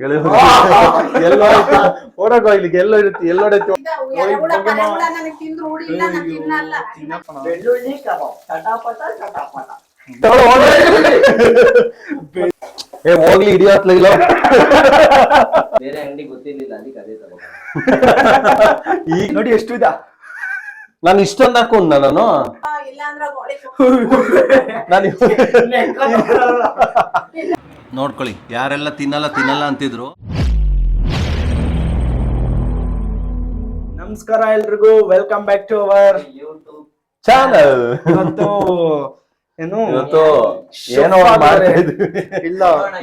ಎಲ್ಲೋ ಎಲ್ಲೋ ಇರುತ್ತೆ ನನಗ್ ತಿಂದ್ರು ಇಲ್ಲ ಏ ಹೋಗ್ಲಿ ಬೇರೆ ಅಂಗಡಿ ಗೊತ್ತಿರ್ಲಿಲ್ಲ ಅದಕ್ಕೆ ಅದೇ ತಗೋ ಈಗ ನೋಡಿ ಎಷ್ಟು ಇದ ನಾನು ಇಷ್ಟೊಂದು ಹಾಕೊಂಡ ನಾನು? ನಾನು ನೋಡ್ಕೊಳ್ಳಿ ಯಾರೆಲ್ಲ ತಿನ್ನಲ್ಲ ತಿನ್ನಲ್ಲ ಅಂತಿದ್ರು. ನಮಸ್ಕಾರ ಎಲ್ರಿಗೂ welcome back to our YouTube channel ಇವತ್ತು ಏನು? ಇವತ್ತು ಏನೋ ಒಂದ್ ಮಾಡ್ತಾ ಇದ್ವಿ. ಇಲ್ಲ.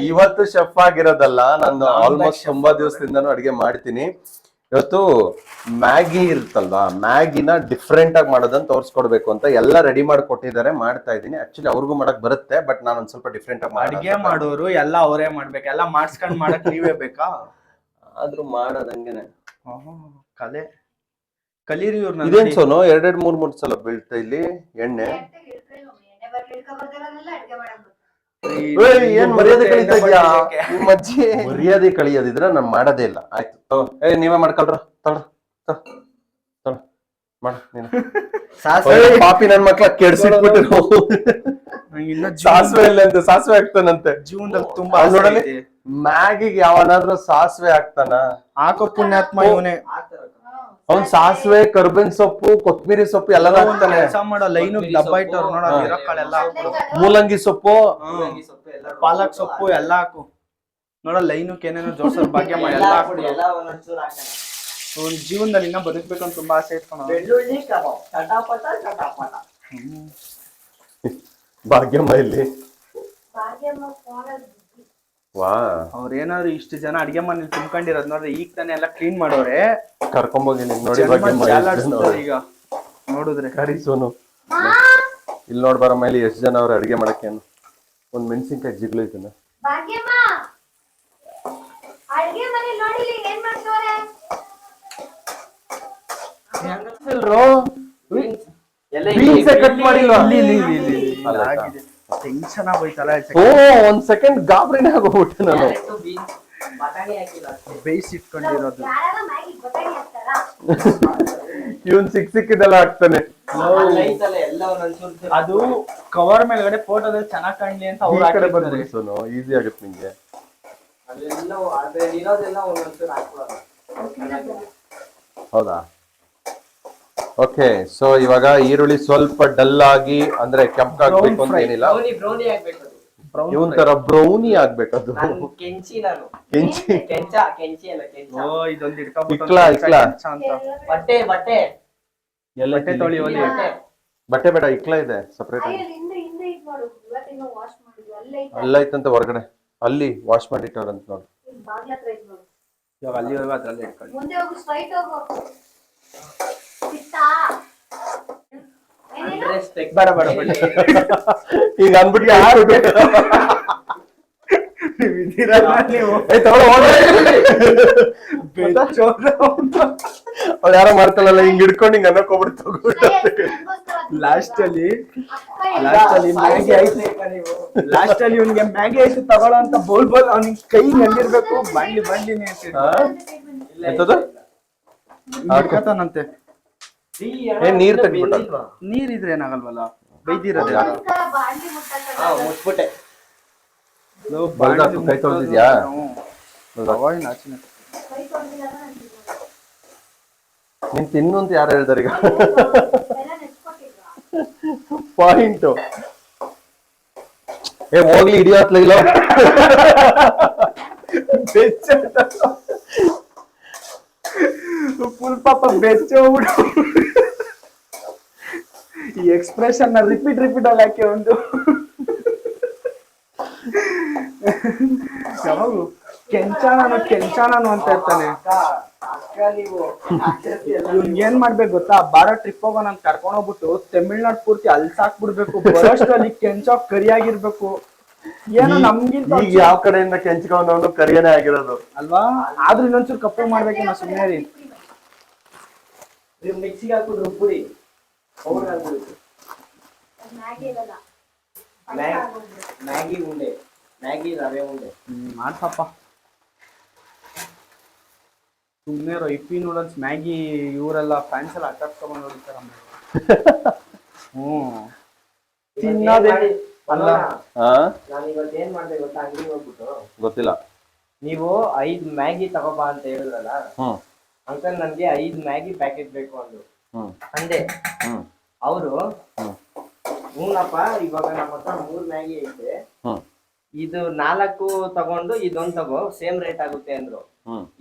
ಇವತ್ತು ಶೆಫ್ ಆಗಿರೋದಲ್ಲ ನಾನು ಆಲ್ಮೋಸ್ಟ್ ತುಂಬಾ ದಿವಸದಿಂದನೂ ಅಡಿಗೆ ಮಾಡ್ತೀನಿ. ಇವತ್ತು ಮ್ಯಾಗಿ ಇರುತ್ತಲ್ವಾ? ಮ್ಯಾಗಿನ ಡಿಫ್ರೆಂಟ್ ಆಗಿ ಮಾಡೋದನ್ನ ತೋರಿಸ್ಕೊಡ್ಬೇಕು ಅಂತ ಎಲ್ಲ ರೆಡಿ ಮಾಡಿ ಕೊಟ್ಟಿದ್ದಾರೆ ಮಾಡ್ತಾ ಇದ್ದೀನಿ. ಆಕ್ಚುಲಿ ಅವ್ರಿಗೂ ಮಾಡಕ್ ಬರುತ್ತೆ ಬಟ್ ನಾನು ಒಂದ್ ಸ್ವಲ್ಪ ಡಿಫ್ರೆಂಟ್ ಆಗಿ ಅಡಿಗೆ ಮಾಡೋರು ಎಲ್ಲ ಅವರೇ ಮಾಡ್ಬೇಕು. ಎಲ್ಲ ಮಾಡ್ಸ್ಕೊಂಡ್ ಮಾಡಕ್ ನೀವೇ ಬೇಕಾ? ಆದ್ರೂ ಮಾಡೋದಂಗೆನೆ. ಕಲೆ. ಕಲೀರಿ ಇವ್ರನ್ನ ಇದೇನ್ ಸೋನು? ಎರಡೆರಡ್ ಮೂರ್ ಮೂರ್ ಸಲ ಬೀಳ್ತಾ ಇಲ್ಲಿ ಎಣ್ಣೆ. ಏನ್ ಮರ್ಯಾದೆ ಕಳೀತಾ ಇದ್ಯಾ ನಿಮ್ಮ ಅಜ್ಜಿ ಮರ್ಯಾದೆ ಕಳಿಯೋದಿದ್ರೆ ನಾನ್ ಮಾಡೋದೇ ಇಲ್ಲ. ಆಯ್ತು. ತಗೋ. ಏ ನೀವೇ ಮಾಡ್ಕೊಳ್ರ. ತಡ. ಮಾಡು ನೀನು. ಪಾಪಿ ನನ್ ಮಕ್ಳ ಕೆಡ್ಸಿಟ್ಬಿಟ್ಟು ಸಾಸಿವೆ ಇಲ್ಲ ಅಂತ ಸಾಸಿವೆ ಹಾಕ್ತಾನಂತೆ. ಜೀವನದಲ್ಲಿ ತುಂಬಾ ನೋಡಲಿ? ಮ್ಯಾಗಿಗೆ ಯಾವನಾದ್ರೂ ಸಾಸಿವೆ ಹಾಕ್ತಾನ? ಹಾಕೋ ಪುಣ್ಯಾತ್ಮ ಇವನೇ. ಅವ್ನ್ ಸಾಸಿವೆ ಕರ್ಬೇನ್ ಸೊಪ್ಪು ಕೊತ್ಮೀರಿ ಸೊಪ್ಪು ಎಲ್ಲ ಹಾಕ್ತಾನೆ. ಕೆಲಸ ಮಾಡೋ ಲೈನು ಡಬ್ಬ ಇಟ್ಟವ್ರು ನೋಡ ಹಾ. ಇರಕ್ಕಳೆಲ್ಲ ಹಾಕ್ಬಿಡು. ಮೂಲಂಗಿ ಸೊಪ್ಪು. ಪಾಲಕ್ ಸೊಪ್ಪು ಎಲ್ಲ ಹಾಕು. ನೋಡ ಲೈನಕ್ಕೆ ಏನೇನೋ ಜೋಡ್ಸೋ ಭಾಗ್ಯ ಮಾಡಿ ಎಲ್ಲ ಹಾಕು ಎಲ್ಲ ಒಂದೊಂಚೂರು ಹಾಕೋಣ ಅವ್ನ್ ಜೀವನದಲ್ಲಿ ಇನ್ನ ಬದುಕ್ಬೇಕು ಅಂತ ತುಂಬಾ ಆಸೆ ಇಟ್ಕೊಂಡು ಬೆಳ್ಳುಳ್ಳಿ ಕಬಾಬ್. ಚಟಾಪಟ ಚಟಾಪಟ. ಭಾಗ್ಯಮ್ಮ ಇಲ್ಲಿ. ವಾ. ಅವ್ರ ಏನಾದ್ರು ಇಷ್ಟು ಜನ ಅಡಿಗೆ ಮನೇಲಿ ತುಂಬ್ಕೊಂಡಿರೋದ್ ನೋಡ್ರಿ ಈಗ ತಾನೇ ಎಲ್ಲ ಕ್ಲೀನ್ ಮಾಡೋರೆ. ಕರ್ಕೊಂಬೋಗಿ ಹೋಗಿ ನೋಡಿ. ಜಾಲಾಡ್ಸ್ತಾರೆ ಈಗ ನೋಡಿದ್ರೆ. ಕರಿ ಸೋನು ಇಲ್ಲಿ ನೋಡ್ ಬರ ಮೇಲೆ ಎಷ್ಟು ಜನ ಅವ್ರು ಅಡಿಗೆ ಮಾಡಕ್ಕೆ ಏನು ಒಂದ್ ಮೆಣಸಿನ್ಕಾಯಿ ಜಿಗ್ಲು ಇದನ್ನ ಭಾಗ್ಯಮ್ಮ! ಅಡ್ಗೆ ಮನೆ ನೋಡಿಲಿ ಏನ್ ಮಾಡ್ತವ್ರೆ? ಎಲ್ಲ ಕಟ್ ಮಾಡಿಲ್ವಾ? ಇಲ್ಲಿ ಇಲ್ಲಿ ಇಲ್ಲಿ ಇಲ್ಲಿ ಇಲ್ಲಿ. ಅಲ್ಲ, ಆಗಿದೆ. ಟೆನ್ಷನ್ ಆಗೋಯ್ತಲ್ಲ ಓ ಒಂದ್ ಸೆಕೆಂಡ್ ಗಾಬರಿನೇ ಆಗೋಗ್ಬಿಟ್ಟೆ ನಾನು. ಬೇಯಿಸಿಟ್ಕೊಂಡಿರೋದು ಇವನ್ ಸಿಕ್ ಸಿಕ್ಕಿದೆಲ್ಲ ಹಾಕ್ತಾನೆ. ಐತಲ್ಲ ಎಲ್ಲ ಒಂದೊಂಚೂರು ಅದು ಕವರ್ ಮೇಲ್ಗಡೆ ಫೋಟೋದಲ್ಲಿ ಚೆನ್ನಾಗಿ ಕಾಣ್ಲಿ ಅಂತ ಅವ್ರ ಕಡೆ ಬಂದ್ರೆ ಸೋನು ಈಸಿ ಆಗುತ್ತೆ ನಿಂಗೆ. ಹೌದಾ? ಓಕೆ ಸೊ ಇವಾಗ ಈರುಳ್ಳಿ ಸ್ವಲ್ಪ ಡಲ್ ಆಗಿ ಅಂದ್ರೆ ಕೆಂಪಾಗ್ಬೇಕು ಅಂತ ಏನಿಲ್ಲ. ಬ್ರೌನಿ ಬ್ರೌನಿ ಆಗ್ಬೇಕು ಅದು ಇವನ್ ತರ ಬ್ರೌನಿ ಆಗ್ಬೇಕದು. ನಾನು ಕೆಂಚಿ ನಾನು. ಕೆಂಚಿ? ಕೆಂಚ ಕೆಂಚಿ ಅಲ್ಲ ಕೆಂಚ. ಓ ಇದೊಂದು ಇಟ್ಕೊಬಿಟ್ಟು ಇಕ್ಲಾ, ಇಕ್ಲಾ. ಅಂತ. ಬಟ್ಟೆ ಬಟ್ಟೆ. ಬಟ್ಟೆ ತೊಳಿ ಒಲಿ ಬಟ್ಟೆ. ಬಟ್ಟೆ ಬೇಡ ಇಕ್ಲಾ ಇದೆ ಸಪರೇಟ್ ಅಯ್ಯೋ ಹಿಂದೆ ಹಿಂದೆ ಇದ್ ಮಾಡು. ಇವತ್ತಿನ ವಾಶ್ ಮಾಡಿದ್ವಿ ಅಲ್ಲೇ ಹೊರಗಡೆ. ಅಲ್ಲಿ ವಾಶ್ ಮಾಡಿಟ್ಟವ್ರಂತ ನೋಡಿ. ಇಲ್ಲಿ ಬಾಗ್ಲ ಹತ್ರ ಇದ್ ಮಾಡು. ಇವಾಗ ಅಲ್ಲಿ ಹೋಗಿ ಅದ್ರಲ್ಲಿ ಇಟ್ಕೊಳ್ಳಿ. ಮುಂದೆ ಹೋಗು ಸ್ಟ್ರೈಟ್ ಹೋಗು. ಬೇಡ ಬೇಡ ಬೇಡ. ಈಗ ಅಂದ್ಬಿಟ್ಟು ಯಾರು ಅವ್ರು. ಅವ್ಳು ಯಾರೋ ಮಾಡ್ತಾಳಲ್ಲ ಹಿಂಗ್ ಹಿಡ್ಕೊಂಡು ಹಿಂಗ್ ಅನ್ನಕ್ ಹೋಗ್ಬಿಡ್ತು ಲಾಸ್ಟ್ ಅಲ್ಲಿ ಲಾಸ್ಟ್ ಅಲ್ಲಿ ಮ್ಯಾಗಿ ಐಸ್ ಲಾಸ್ಟ್ ಅಲ್ಲಿ ಇವ್ನಿಗೆ ಮ್ಯಾಗಿ ಐಸ್ ತಗೊಳ್ಳೋ ಅಂತ ಬೋಲ್ ಬೋಲ್ ಅವ್ನಿಗೆ ಕೈ ನೆಲ್ಲಿರ್ಬೇಕು. ಬಂಡ್ಲಿ ಬಂಡ್ಲಿನೇ ಅಂತ ಎಂತದು? ಹಿಡ್ಕತಾನಂತೆ ಈ ಏ, ನೀರ್ ತೆಗ್ದ್ಬಿಟ್ಟ. ನೀರ್ ಇದ್ರೆ ಏನಾಗಲ್ವಲ್ಲ? ಬೈದಿರೋದೇ ಬಲ್ದಾಕು ಕೈ ತೊಳ್ದಿದ್ಯಾ? ನೀನ್ ತಿನ್ನು ಅಂತ ಯಾರು ಹೇಳ್ತಾರೆ ಈಗ? ಪಾಯಿಂಟ್. ಏ ಹೋಗ್ಲಿ ಹಿಡಿಯತ್ಲಿಲ್ಲ ಫುಲ್ ಪಾಪ ಬೆಚ್ಚೋಗ್ಬಿಡು ಈ ಎಕ್ಸ್ಪ್ರೆಷನ್ನ ರಿಪೀಟ್ ರಿಪೀಟ್ ಅಲ್ಲಿ ಹಾಕಿ ಒಂದು. ಯಾವಾಗ್ಲೂ ಕೆಂಚಾನನು ಕೆಂಚಾನನು ಅಂತ ಇರ್ತಾನೆ. ಏನ್ ಮಾಡ್ಬೇಕು ಗೊತ್ತಾ? ಬಾರೋ ಟ್ರಿಪ್ ಹೋಗೋ ನಾನು ಕರ್ಕೊಂಡ್ ಹೋಗ್ಬಿಟ್ಟು ತಮಿಳ್ನಾಡ್ ಪೂರ್ತಿ ಅಲ್ಲಿ ಸಾಕ್ಬಿಡ್ಬೇಕು ಬರೋಷ್ಟ್ರಲ್ಲಿ ಕೆಂಚಾ ಕರಿಯಾಗಿರ್ಬೇಕು. ಏನೋ ನಮ್ಗಿಂತ ಈಗ ಯಾವ ಕಡೆಯಿಂದ ಕೆಂಚ್ಕೊಂಡವನು ಕರಿಯನೇ ಆಗಿರೋದು? ಅಲ್ವಾ? ಆದ್ರೂ ಇನ್ನೊಂಚೂರು ಕಪ್ಪು ಮಾಡ್ಬೇಕೇನೋ ಸುಮ್ಮನೆ ರೀ ನೀವು ಮಿಕ್ಸಿಗೆ ಹಾಕ್ಬಿಟ್ಟು ರುಬ್ಬುಡಿ ಅದ್ ಮ್ಯಾಗಿ ಉಂಡೆ. ಮ್ಯಾಗಿ ರವೆ ಉಂಡೆ. ಮಾಡ್ಸಪ್ಪ. ಸುಮ್ಮನೆ ಇಪ್ಪಿ ನೂಡಲ್ಸ್ ಮ್ಯಾಗಿ ಇವರೆಲ್ಲ ಫ್ಯಾನ್ಸ್ ಎಲ್ಲ ಅಟ್ಟಾಡ್ಸ್ಕೊಂಡ್ ಹೊಡಿತಾರ ಹ್ಮ್. ತಿನ್ನೋದೇ ಅಲ್ಲ. ನಾನು ಇವತ್ತು ಏನ್ ಮಾಡ್ದೆ ಗೊತ್ತಾ? ಅಂಗಡಿ ಹೋಗ್ಬಿಟ್ಟು. ಗೊತ್ತಿಲ್ಲ. ನೀವು ಐದ್ ಮ್ಯಾಗಿ ತಗೋಬಾ ಅಂತ ಹೇಳಿದ್ರಲ್ಲ? ಅಂಕಲ್ ನನ್ಗೆ ಐದ್ ಮ್ಯಾಗಿ ಪ್ಯಾಕೆಟ್ ಬೇಕು ಅಂದ್ರು. ಅಂದೆ ಅವರು ಹ್ಞೂನಪ್ಪ ಇವಾಗ ನಮ್ಮ ಹತ್ರ ಮೂರ್ ಮ್ಯಾಗಿ ಐತೆ. ಇದು ನಾಲ್ಕು ತಗೊಂಡು ಇದೊಂದ್ ತಗೋ ಸೇಮ್ ರೇಟ್ ಆಗುತ್ತೆ ಅಂದ್ರು.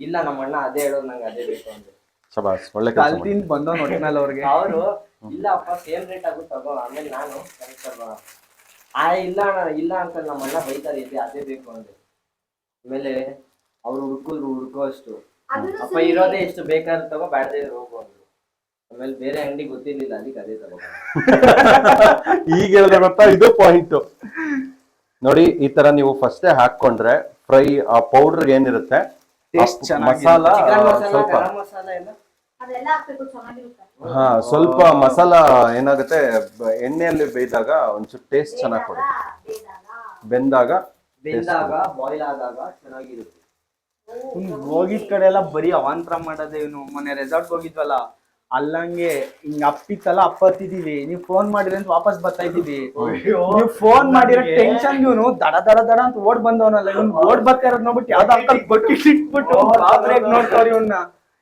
ಇಲ್ಲ ನಮ್ಮ ಅಣ್ಣ ಅದೇ ಹೇಳೋದು ನಂಗೆ ಅದೇ ಬೇಕು ಅಂದ್ರೆ. ಶಬಾಸ್ ಒಳ್ಳೆ ಕೆಲಸ ಕಲ್ತಿಂದ ಬಂದವ್ ಒಟ್ಟಿನಲ್ಲಿ ಅವ್ರಿಗೆ. ಅವರು ಇಲ್ಲ ಅಪ್ಪ ಸೇಮ್ ರೇಟ್ ಆಗುತ್ತೆ ತಗೋ ಆಮೇಲೆ ನಾನು ಕರೆಕ್ಟ್ ಆ ಇಲ್ಲ ಅಣ್ಣ ಇಲ್ಲ ಅಂತ ನಮ್ಮ ಅಣ್ಣ ಬೈತಾರೆ ಇದೆ ಅದೇ ಬೇಕು ಅಂದ್ರೆ. ಆಮೇಲೆ ಅವ್ರು ಹುಡ್ಕಿದ್ರು ಹುಡ್ಕೋ ಅಷ್ಟು. ಅಪ್ಪ ಇರೋದೇ ಎಷ್ಟು ಬೇಕಾದ್ರೆ ತಗೋ ಬ್ಯಾಡ್ದೇ ಹೋಗು ಅಂದ್ರು. ಆಮೇಲೆ ಬೇರೆ ಅಂಗಡಿ ಗೊತ್ತಿರ್ಲಿಲ್ಲ ಅದಕ್ಕೆ ಅದೇ ಈಗ ಹೇಳಿದ್ರೆ ಗೊತ್ತಾ ಇದು ಪಾಯಿಂಟ್ ನೋಡಿ ಈ ತರ ನೀವು ಫಸ್ಟೇ ಹಾಕೊಂಡ್ರೆ ಫ್ರೈ ಆ ಪೌಡರ್ ಏನಿರುತ್ತೆ? Taste ಆ ಚೆನ್ನಾಗಿರುತ್ತೆ. ಮಸಾಲ ಚಿಕನ್ ಮಸಾಲ ಸ್ವಲ್ಪ. ಗರಂ ಮಸಾಲ ಎಲ್ಲ? ಅದೆಲ್ಲ ಹಾಕ್ಬೇಕು ಚೆನ್ನಾಗಿರುತ್ತೆ. ಹಾ ಸ್ವಲ್ಪ ಮಸಾಲ ಏನಾಗುತ್ತೆ ಬ- ಎಣ್ಣೆಯಲ್ಲಿ ಬೇಯ್ದಾಗ ಒಂಚೂರು ಟೇಸ್ಟ್ ಚೆನ್ನಾಗಿ ಕೊಡುತ್ತೆ. ಬೇದಾಗ ಬೆಂದಾಗ ಬೆಂದಾಗ ಬಾಯ್ಲ್ ಆದಾಗ ಚೆನ್ನಾಗಿರುತ್ತೆ. ಹಿಂಗ್ ಹೋಗಿದ್ ಕಡೆ ಎಲ್ಲ ಬರೀ ಅವಾಂತರ ಮಾಡೋದೇ ಇವನು. ಮೊನ್ನೆ ರೆಸಾರ್ಟ್ ಹೋಗಿದ್ವಲ್ಲ. ಅಲ್ಲಂಗೆ ಹಿಂಗ್ ಅಪ್ಪಿತ್ತಲ್ಲ ಅಪ್ಪತ್ತಿದೀವಿ ನೀವ್ ಫೋನ್ ಮಾಡಿದ್ರೆ ಅಂತ ವಾಪಸ್ ಬರ್ತಾ ಇದ್ದೀವಿ. ನೀವ್ ಫೋನ್ ಮಾಡಿರೋ ಟೆನ್ಷನ್ ಇವನು ದಡ ದಡ ದಡ ಅಂತ ಓಡ್ ಬಂದವನಲ್ಲ. ಇವ್ನ್ ಓಡ್ ಬರ್ತಾ ಇರೋದ್ ನೋಡ್ಬಿಟ್ಟು ಯಾವ್ದೋ ಅಂಕಲ್ ಬಟ್ಟಿ ಇಟ್ಬಿಟ್ಟು ನೋಡ್ತಾವ್ರಿ ಇವನ್ನ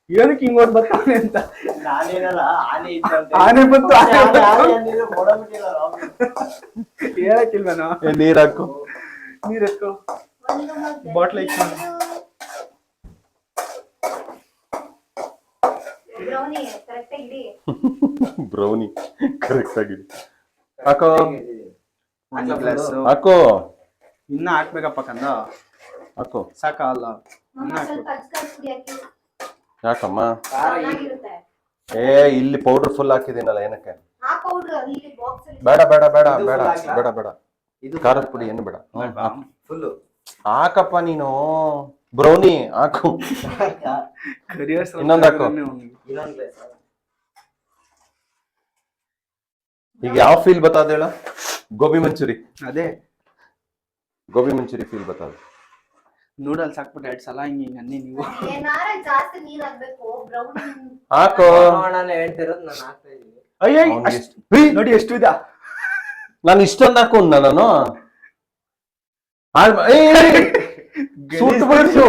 ಏನಕ್ಕೆ ಹಿಂಗ್ ಓಡ್ ಬರ್ತಾವನೆ ಅಂತ. ನಾನೇನಲ್ಲ ಆನೆ ಆನೆ ಬಂತು, ಏ, ನೀರ್ ಹಾಕು. ನೀರ್ ಹಾಕು. ಬಾಟ್ಲ್ ಇಟ್ಕೊಂಡು. ಬ್ರೌನಿ ಕರೆಕ್ಟ್ ಆಗಿದೆ ಹಾಕೋ. ಹಾಕೋ ಇನ್ನ ಹಾಕ್ಬೇಕಪ್ಪ ಕಂದ. ಹಾಕೋ. ಸಾಕಲ್ಲ. ಯಾಕಮ್ಮ? ಏ ಇಲ್ಲಿ ಪೌಡರ್ ಫುಲ್ ಹಾಕಿದೀನಲ್ಲ ಏನಕ್ಕೆ? ಬೇಡ ಬೇಡ ಬೇಡ ಬೇಡ? ಬೇಡ ಬೇಡ. ಇದು ಖಾರದ ಪುಡಿ ಏನು ಬೇಡ. ಹಾಕಪ್ಪ ನೀನು. ಬ್ರೌನಿ ಹಾಕು. ಇನ್ನೊಂದು ಇನ್ನೊಂದ್ ಹಾಕು. ಇನ್ನೊಂದ್ ಈಗ ಯಾವ ಫೀಲ್ ಬತ್ತಾದ ಹೇಳ? ಗೋಬಿ ಮಂಚೂರಿ. ಅದೇ. ಗೋಬಿ ಮಂಚೂರಿ ಫೀಲ್ ಬತ್ತಾದ. ನೂಡಲ್ಸ್ ಹಾಕ್ಬಿಟ್ಟು ಎರಡ್ ಸಲ ಹಿಂಗೆ ಹಿಂಗೆ ಅನ್ನಿ ನೀವು. ಏನಾರ ಜಾಸ್ತಿ ನೀರ್ ಹಾಕ್ಬೇಕು ಬ್ರೌನಿ ಹಾಕು. ನಾನು ಹೇಳ್ತಿರೋದು ನಾನು ಹಾಕ್ತಾ ಇದ್ದೀನಿ. ಅಯ್ಯ ನೋಡಿ ಎಷ್ಟು ಇದ. ನಾನು ಇಷ್ಟೊಂದು ಹಾಕೊಂಡ ನಾನು. ಮಾ- ಬಿಡ್ಸು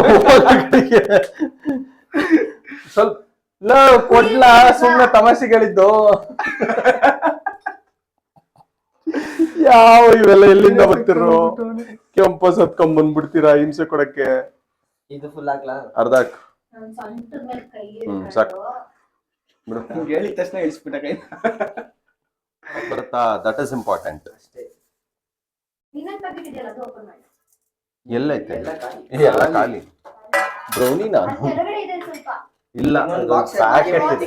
ಸ್ವಲ್ಪ ಲೋ, ಕೊಡ್ಲಾ ಸುಮ್ಮನೆ ತಮಾಷೆಗಳಿದ್ದು. ಯಾವ ಇವೆಲ್ಲ ಎಲ್ಲಿಂದ ಬರ್ತಿರೋ? ಕೆಂಪ ಸತ್ಕೊಂಡ್ ಬಂದ್ಬಿಡ್ತೀರಾ ಹಿಂಸೆ ಕೊಡಕ್ಕೆ? ಇದು ಫುಲ್ ಅರ್ಧ ಹಾಕು. ಹ್ಮ್, ಸಾಕು. ಬಿಡು. ಹೇಳಿದ ತಕ್ಷಣ ಇಳಿಸ್ಬಿಟ್ಟ ಕೈ. ಬರ್ತಾ ದಟ್ ಇಸ್ ಇಂಪಾರ್ಟೆಂಟ್ ಅಷ್ಟೇ. ಇನ್ನೊಂದು ಪ್ಯಾಕೆಟ್ ಇದೆಯಲ್ಲ ಅದು ಓಪನ್ ಮಾಡಿ. ಎಲ್ಲೈತೆ ಎಲ್ಲ ಖಾಲಿ. ಬ್ರೌನಿ ನಾನು. ಕೆಳಗಡೆ ಇದೆ ಸ್ವಲ್ಪ. ಇಲ್ಲ ಪ್ಯಾಕೆಟ್ ಇದೆ.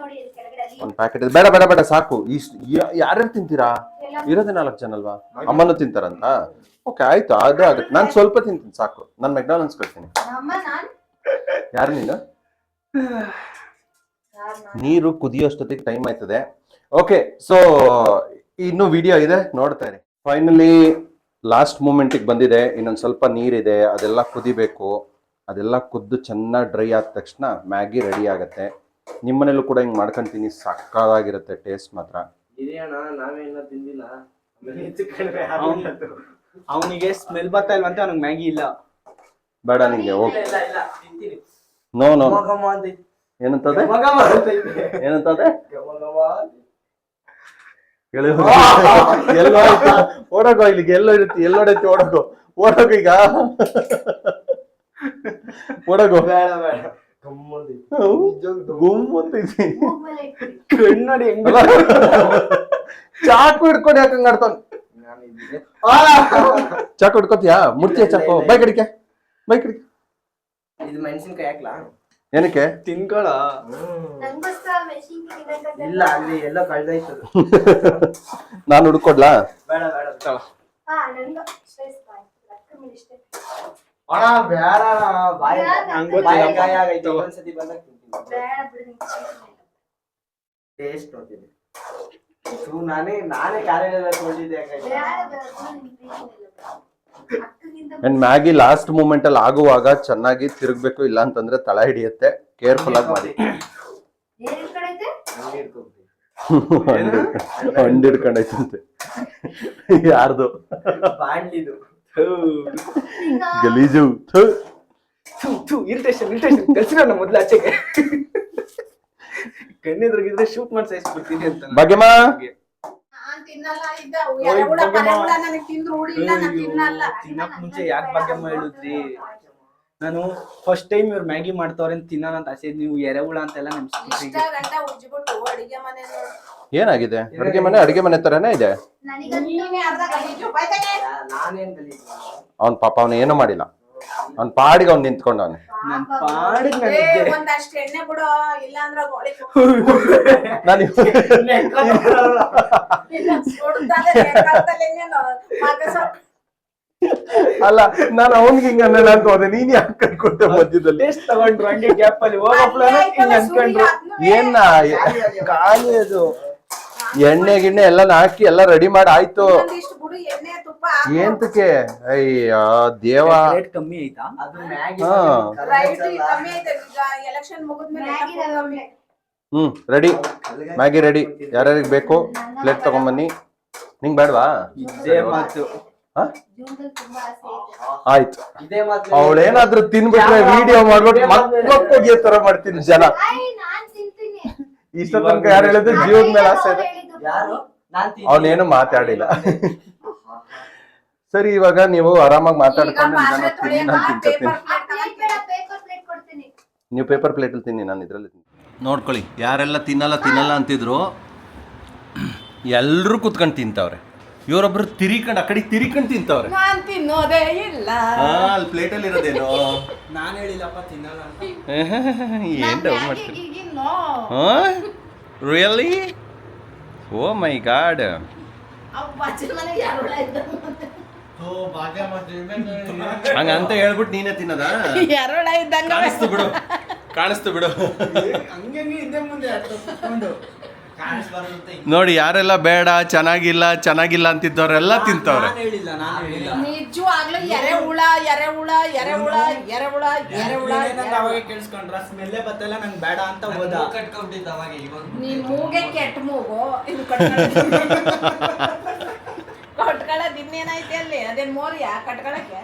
ನೋಡಿ ಕೆಳಗಡೆ ಅಲ್ಲಿ. ಒಂದು ಪ್ಯಾಕೆಟ್ ಇದೆ. ಬೇಡ ಬೇಡ ಬೇಡ ಸಾಕು. ಇಷ್ಟು ಯಾರ್ಯಾರು ತಿಂತೀರಾ? ಇರೋದೇ ನಾಲ್ಕು ಜನ ಅಲ್ವಾ? ಅಮ್ಮನೂ ತಿಂತಾರಂತ? ಓಕೆ ಆಯ್ತು ಅದೇ ಆಗುತ್ತೆ ನಾನು ಸ್ವಲ್ಪ ತಿಂತೀನಿ ಸಾಕು. ನಾನು ಮೆಕ್ಡಾನಲ್ಸ್ ಕೊಡ್ತೀನಿ. ನಮ್ಮ ನಾನ್ ಯಾರು ನೀನು? ಯಾರ್ ನಾನ್? ನೀರು ಕುದಿಯೋಷ್ಟೊತ್ತಿಗೆ ಟೈಮ್ ಆಯ್ತದೆ. ಓಕೆ ಸೊ ಇನ್ನು ವಿಡಿಯೋ ಇದೆ. ನೋಡ್ತಾ ಇರಿ. ಫೈನಲಿ ಲಾಸ್ಟ್ ಮೂಮೆಂಟಿಗೆ ಬಂದಿದೆ ಇನ್ನೊಂದು ಸ್ವಲ್ಪ ನೀರಿದೆ ಅದೆಲ್ಲ ಕುದಿಬೇಕು. ಅದೆಲ್ಲ ಕುದ್ದು ಚೆನ್ನಾಗಿ ಡ್ರೈ ಆದ ತಕ್ಷಣ ಮ್ಯಾಗಿ ರೆಡಿ ಆಗುತ್ತೆ. ನಿಮ್ಮನೇಲೂ ಕೂಡ ಹಿಂಗೆ ಮಾಡ್ಕೊಂತೀನಿ ಸಕ್ಕದಾಗಿರುತ್ತೆ ಟೇಸ್ಟ್ ಮಾತ್ರ. ಅವನಿಗೆ ಸ್ಮೆಲ್ ಬರ್ತಾ ಇಲ್ವಂತೆ ಅವ್ನಿಗೆ ಮ್ಯಾಗಿ ಇಲ್ಲ. ಬೇಡ ನಿಂಗೆ ಓಕೆ ಇಲ್ಲ ಇಲ್ಲ ತಿಂತೀನಿ. No no. ಏನಂತದೆ. ಏನಂತದೆ. ಎಲ್ಲೋ ಓಡೋಕೋ ಇಲ್ಲಿಗೆ ಎಲ್ಲೋ ಇರುತ್ತೆ ಎಲ್ಲೋಡೈತಿ ಓಡೋಕೋ ಓಡೋಕೋ ಈಗ. ಗುಮ್ ಅಲ್ಲ, ಚಾಕು ಹಿಡ್ಕೊಂಡು ಯಾಕಂಗ್ ಆಡ್ತಾನ. ಚಾಕು ಹಿಡ್ಕೋತಿಯಾ? ಮುಟ್ತಿಯ ಚಾಕು? ಬೈಕ್ ಹಿಡಿಕೆ? ಬೈಕ್ ಹಿಡಿಕೆ? ಇದು ಮೆಣಸಿನ್ಕಾಯಿ ಹಾಕ್ಲಾ? ಏನಕ್ಕೆ? ತಿನ್ಕೊಳ ಇಲ್ಲ ಅಲ್ಲಿ ಎಲ್ಲ ಕಳ್ದಾಯ್ತು ನಾನು ಹುಡ್ಕೊಡ್ಲಾ? ಬೇಡ ಬೇಡ ಅಣ್ಣ ಬೇಡ ಅಣ್ಣ. ಬಾಯಿ ಅಂತ ಬಾಯಿ ಆಗೈತೆ. ಒಂದ್ಸತಿ ಬಂದಾಗ. ಟೇಸ್ಟ್ ನೋಡ್ತೀನಿ. ನಾನೇ ನಾನೇ ಕಾರ್ಯಾಲಯ ತಗೊಂಡಿದ್ದೆ ಯಾಕಂದ್ರೆ ಬೇಡ ಬೇಡ ಬಿಡು, ನಿಂಗೆ ಪ್ರೀತಿ ಇಲ್ಲ ಬಿಡು. ಅಕ್ಕನಿಂದ ಅಂಡ್ ಮ್ಯಾಗಿ ಲಾಸ್ಟ್ ಮೂಮೆಂಟ್ ಅಲ್ಲಿ ಆಗುವಾಗ ಚೆನ್ನಾಗಿ ತಿರುಗಬೇಕು ಇಲ್ಲ ಅಂತಂದ್ರೆ ತಳ ಹಿಡಿಯುತ್ತೆ. ಕೇರ್ಫುಲ್ ಆಗಿ ಮಾಡಿ. ಹಂಡ್ ಹಿಡ್ಕೊಂಡೈತಂತೆ ಯಾರ್ದು ಗಲೀಜು. ಇರಿಟೇಷನ್ ಇರಿಟೇಷನ್ ಕಳ್ಸಿರೋಣ ಮೊದ್ಲು ಆಚೆಗೆ. ಕಣ್ಣೆದ್ರಾಗಿದ್ರೆ ಶೂಟ್ ಮಾಡಿ ಸಾಯಿಸ್ಬಿಡ್ತೀನಿ ಅಂತ. ಭಾಗ್ಯಮ್ಮ? ತಿನ್ನಲ್ಲ ಇದ್ದ ಎರೆಹುಳ ಪರೆಹುಳ ನನಗ್ ತಿಂದ್ರು ರೂಢಿ ಇಲ್ಲ ನಾನ್ ತಿನ್ನಲ್ಲ. ತಿನ್ನಕ್ ಮುಂಚೆ ಯಾಕೆ ಭಾಗ್ಯಮ್ಮ ಹೇಳಿದ್ರಿ? ನಾನು ಫಸ್ಟ್ ಟೈಮ್ ಇವ್ರು ಮ್ಯಾಗಿ ಮಾಡ್ತಾವ್ರೆ ಅಂತ ತಿನ್ನೋಣ ಅಂತ ಆಸೆ ನೀವು ಎರೆಹುಳ ಅಂತೆಲ್ಲ ನಮ್ ಇಷ್ಟ ಗಂಟ ಉಜ್ಜಿಬಿಟ್ಟು ಅಡಿಗೆ ಮನೆ ನೋಡು. ಏನಾಗಿದೆ? ಅಡಿಗೆ ಮನೆ ಅಡಿಗೆ ಮನೆ ತರನೇ ಇದೆ? ಅವ್ನ್ ಪಾಪ ಅವನ ಏನು ಮಾಡಿಲ್ಲ. ಅವ್ನ್ ಪಾಡಿಗೆ ಅವ್ನು ನಿಂತ್ಕೊಂಡವನೆ. ನನ್ ಪಾಡಿಗೆ ಏ, ನಾನಿದ್ದೆ ಒಂದಷ್ಟ್ ಎಣ್ಣೆ ಬಿಡು ಇಲ್ಲ ಅಂದ್ರ ಗೋಳಿ ನಾನು ಅಲ್ಲ ನಾನು ಅವನ್ಗೆ ಹಿಂಗ ಅನ್ನಲ್ಲ ಅಂತ ಹೋದೆ ನೀನ್ ಯಾಕೆ ಕೊಟ್ಟೆ ಮಧ್ಯದಲ್ಲಿ? ಟೇಸ್ಟ್ ತಗೊಂಡ್ರು ಹಂಗೆ ಗ್ಯಾಪ್ ಅಲ್ಲಿ ಹೋಗಪ್ಲ ಹಿಂಗ್ ಅನ್ಕೊಂಡ್ರು. ಏನ ಖಾಲಿ ಅದು. ಎಣ್ಣೆ ಗಿಣ್ಣೆ ಎಲ್ಲ ಹಾಕಿ ಎಲ್ಲ ರೆಡಿ ಮಾಡಿ ಆಯ್ತು. ಒಂದಿಷ್ಟು ಬಿಡು ಎಣ್ಣೆ ತುಪ್ಪ ಹಾಕು. ಏಂತಕ್ಕೆ? ಅಯ್ಯ ದೇವ. ಕಮ್ಮಿ ಆಯ್ತಾ ಐತೆ. ಹ್ಮ್ ರೆಡಿ ಮ್ಯಾಗಿ ರೆಡಿ ಯಾರ್ಯಾರಿಗೆ ಬೇಕು? ಪ್ಲೇಟ್ ತಗೊಂಬನ್ನಿ. ನಿಂಗ್ ಬೇಡವಾ? ಇದೇ ಮಾತು. ಹಾ? ಜೀವನದಲ್ಲಿ ತುಂಬಾ ಆಸೆ ಐತೆ. ಆಯ್ತು. ಅವಳೇನಾದ್ರು ತಿನ್ಬಿಟ್ರೆ ವಿಡಿಯೋ ಮಾಡ್ಬಿಟ್ಟು ಮಕ್ಕಳಿಗೆ ತರ ಮಾಡ್ತೀನಿ ಜನ. ಆಯ್ ನಾನ್ ತಿಂತೀನಿ. ಇಷ್ಟ ತನಕ ಯಾರು ಹೇಳಿದ್ರು? ಜೀವದ ಮೇಲೆ ಆಸೆ ಇದೆ. ಹೇಳಿದ್ದು ಯಾರು? ನಾನ್ ತಿಂತೀನಿ. ಅವನೇನು ಮಾತಾಡಿಲ್ಲ. ಸರಿ ಇವಾಗ ನೀವು ಆರಾಮಾಗಿ ಮಾತಾಡ್ಕೊಂಡು ನಾನು ಕೊಡ್ತೀನಿ. ನೀವು ಪೇಪರ್ ಪ್ಲೇಟಲ್ಲಿ ತಿನ್ನಿ ನಾನು ಇದರಲ್ಲಿ ನೋಡ್ಕೊಳ್ಳಿ ಯಾರೆಲ್ಲ ತಿನ್ನಲ್ಲ ತಿನ್ನಲ್ಲ ಅಂತಿದ್ರು ಎಲ್ಲರೂ ಕುತ್ಕೊಂಡು ತಿಂತವ್ರೆ. ಇವರೊಬ್ರು ತಿರಿಕೊಂಡು ಆ ಕಡೆ ತಿರಿಕೊಂಡು ತಿಂತವ್ರೆ. ನಾನು ತಿನ್ನೋದೇ ಇಲ್ಲ. ಆ, ಅಲ್ಲಿ ಪ್ಲೇಟಲ್ಲಿ ಇರೋದೇನು? ನಾನು ಹೇಳಿಲ್ಲಪ್ಪ ತಿನ್ನಲ್ಲ ಅಂತ. ಏನ್ ಡೌಟ್ ಮಾಡ್ತೀನಿ ರಿಯಲಿ ಓ ಮೈ ಗಾಡ್. ಹಂಗಂತ ಹೇಳ್ಬಿಟ್ಟು ನೀನೇ ತಿನ್ನದ? ಯಾರು ಇದ್ದಂಗ ಇದ್ದಂಗೆ ಕಾಣಿಸ್ತು ಬಿಡು. ಕಾಣಿಸ್ತು ಬಿಡು. ಹಂಗೆ ಹಿಂದೆ ಮುಂದೆ ನೋಡಿ ಯಾರೆಲ್ಲ ಬೇಡ ಚೆನ್ನಾಗಿಲ್ಲ ಚೆನ್ನಾಗಿಲ್ಲ ಅಂತಿದ್ದವ್ರೆಲ್ಲ ತಿಂತವ್ರೆ. ನಾನ್ ಹೇಳಿಲ್ಲ ನಾನು ಹೇಳಿಲ್ಲ. ನಿಜವಾಗ್ಲೂ ಎರೆ ಹುಳ ಎರೆ ಹುಳ ಎರೆ ಹುಳ ಎರೆ ಹುಳ ಎರೆ ಹುಳ ನೀನೇನಂತ ಅವಾಗ ಕೇಳಿಸ್ಕೊಂಡ್ರ ಸ್ಮೆಲ್ಲೇ ಬತ್ತಲ್ಲ ನಂಗೆ ಬೇಡ ಅಂತ ಹೋದ. ಮೂಗ್ ಕಟ್ಕೊಂಡ್ಬಿಟ್ಟಿದ್ದ ಅವಾಗ ಇವಾಗ ನೀನ್ ಮೂಗೆ ಕೆಟ್ಟ ಮೂಗು ಇದು ಕಟ್ಕೊಳ್ಳೋದು. ಇನ್ನೇನೈತೆ ಅಲ್ಲಿ? ಅದೇನ್ ಮೋರಿಯ ಕಟ್ಕೊಳಕ್ಕೆ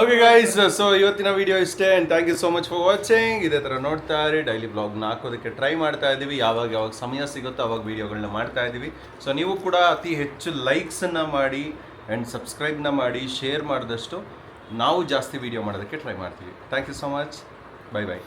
ಓಕೆ ಗೈಸ್ ಸೊ ಇವತ್ತಿನ ವಿಡಿಯೋ ಇಷ್ಟೇ and thank you so much for watching ಇದೇ ಥರ ನೋಡ್ತಾ ಇರಿ ಡೈಲಿ ಬ್ಲಾಗ್ನ ಹಾಕೋದಕ್ಕೆ ಟ್ರೈ ಮಾಡ್ತಾ ಇದ್ದೀವಿ. ಯಾವಾಗ ಯಾವಾಗ ಸಮಯ ಸಿಗುತ್ತೋ ಅವಾಗ ವೀಡಿಯೋಗಳನ್ನ ಮಾಡ್ತಾ ಇದ್ದೀವಿ. ಸೊ ನೀವು ಕೂಡ ಅತಿ ಹೆಚ್ಚು ಲೈಕ್ಸನ್ನು ಮಾಡಿ ಆ್ಯಂಡ್ ಸಬ್ಸ್ಕ್ರೈಬ್ನ ಮಾಡಿ ಶೇರ್ ಮಾಡಿದಷ್ಟು ನಾವು ಜಾಸ್ತಿ ವೀಡಿಯೋ ಮಾಡೋದಕ್ಕೆ ಟ್ರೈ ಮಾಡ್ತೀವಿ. Thank you so much bye bye